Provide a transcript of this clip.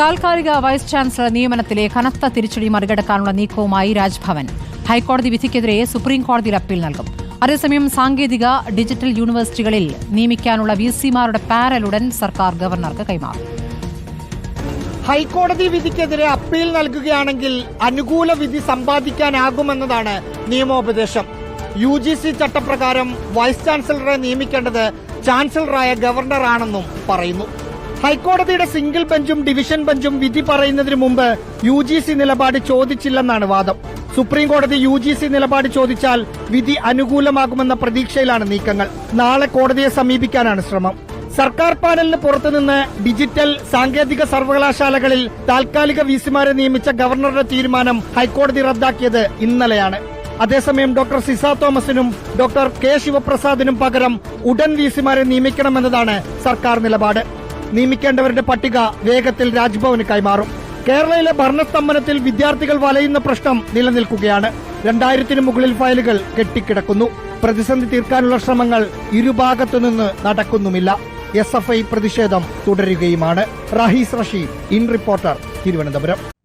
താൽക്കാലിക vice chancellor നിയമനത്തിലെ കനത്ത തിരിച്ചടി മറികടക്കാനുള്ള നീക്കവുമായി രാജ്ഭവൻ. ഹൈക്കോടതി വിധിക്കെതിരെ സുപ്രീം കോടതിയിൽ അപ്പീൽ നൽകും. അതേസമയം സാങ്കേതിക ഡിജിറ്റൽ യൂണിവേഴ്സിറ്റികളിൽ നിയമിക്കാനുള്ള വി സിമാരുടെ പാനൽ ഉടൻ സർക്കാർ ഗവർണർക്ക് കൈമാറും. ഹൈക്കോടതി വിധിക്കെതിരെ അപ്പീൽ നൽകുകയാണെങ്കിൽ അനുകൂല വിധി സമ്പാദിക്കാനാകുമെന്നതാണ് നിയമോപദേശം. യു ജി സി ചട്ടപ്രകാരം വൈസ് ചാൻസലറെ നിയമിക്കേണ്ടത് ചാൻസലറായ ഗവർണറാണെന്നും പറയുന്നു. ഹൈക്കോടതിയുടെ സിംഗിൾ ബെഞ്ചും ഡിവിഷൻ ബെഞ്ചും വിധി പറയുന്നതിന് മുമ്പ് യു ജി സി നിലപാട് ചോദിച്ചില്ലെന്നാണ് വാദം. സുപ്രീം കോടതി യു ജി സി നിലപാട് ചോദിച്ചാൽ വിധി അനുകൂലമാകുമെന്ന പ്രതീക്ഷയിലാണ് നീക്കങ്ങൾ. നാളെ കോടതിയെ സമീപിക്കാനാണ് ശ്രമം. സർക്കാർ പാനലിന് പുറത്തുനിന്ന് ഡിജിറ്റൽ സാങ്കേതിക സർവകലാശാലകളിൽ താൽക്കാലിക വിസിമാരെ നിയമിച്ച ഗവർണറുടെ തീരുമാനം ഹൈക്കോടതി റദ്ദാക്കിയത് ഇന്നലെയാണ്. അതേസമയം ഡോക്ടർ സിസ തോമസിനും ഡോക്ടർ കെ. ശിവപ്രസാദിനും പകരം ഉടൻ വിസിമാരെ നിയമിക്കണമെന്നതാണ് സർക്കാർ നിലപാട്. നിയമിക്കേണ്ടവരുടെ പട്ടിക വേഗത്തിൽ രാജ്ഭവന് കൈമാറും. കേരളയിലെ ഭരണസ്തംഭനത്തിൽ വിദ്യാർത്ഥികൾ വലയുന്ന പ്രശ്നം നിലനിൽക്കുകയാണ്. രണ്ടായിരത്തിനു മുകളിൽ ഫയലുകൾ കെട്ടിക്കിടക്കുന്നു. പ്രതിസന്ധി തീർക്കാനുള്ള ശ്രമങ്ങൾ ഇരുഭാഗത്തുനിന്ന് നടക്കുന്നുമില്ല. എസ് എഫ് ഐ പ്രതിഷേധം തുടരുകയുമാണ്. Rahees Rasheed in reporter Thiruvananthapuram.